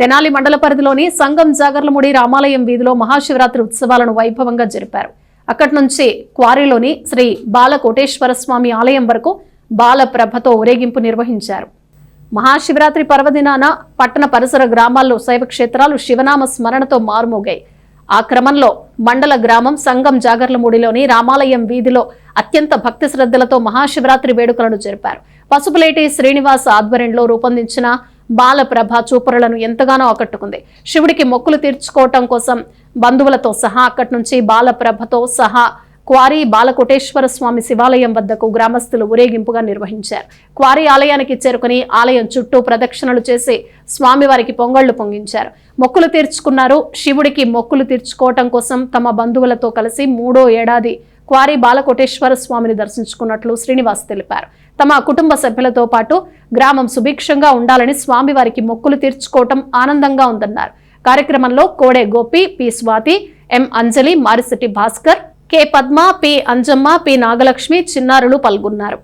తెనాలి మండల పరిధిలోని సంగం జాగర్లముడి రామాలయం వీధిలో మహాశివరాత్రి ఉత్సవాలను వైభవంగా జరిపారు. అక్కడి నుంచి క్వారీలోని శ్రీ బాలకోటేశ్వర స్వామి ఆలయం వరకు బాలప్రభతో ఊరేగింపు నిర్వహించారు. మహాశివరాత్రి పర్వదినాన పట్టణ పరిసర గ్రామాల్లో శైవ క్షేత్రాలు శివనామ స్మరణతో మారుమోగాయి. ఆ క్రమంలో మండల గ్రామం సంగం జాగర్లమూడిలోని రామాలయం వీధిలో అత్యంత భక్తి శ్రద్ధలతో మహాశివరాత్రి వేడుకలను జరిపారు. పసుపులేటి శ్రీనివాస్ ఆధ్వర్యంలో రూపొందించిన బాలప్రభ చూపరులను ఎంతగానో ఆకట్టుకుంది. శివుడికి మొక్కులు తీర్చుకోవటం కోసం బంధువులతో సహా అక్కడి నుంచి బాలప్రభతో సహా క్వారీ బాలకోటేశ్వర స్వామి శివాలయం వద్దకు గ్రామస్తులు ఊరేగింపుగా నిర్వహించారు. క్వారీ ఆలయానికి చేరుకుని ఆలయం చుట్టూ ప్రదక్షిణలు చేసి స్వామివారికి పొంగళ్ళు పొంగించారు. మొక్కులు తీర్చుకున్నారు. శివుడికి మొక్కులు తీర్చుకోవటం కోసం తమ బంధువులతో కలిసి మూడో ఏడాది క్వారీ బాలకోటేశ్వర స్వామిని దర్శించుకున్నట్లు శ్రీనివాస్ తెలిపారు. తమ కుటుంబ సభ్యులతో పాటు గ్రామం సుభిక్షంగా ఉండాలని స్వామివారికి మొక్కులు తీర్చుకోవటం ఆనందంగా ఉందన్నారు. కార్యక్రమంలో Kode Gopi P Swathi M Anjali Marisetti Bhaskar K Padma P Anjamma P Nagalakshmi చిన్నారులు పాల్గొన్నారు.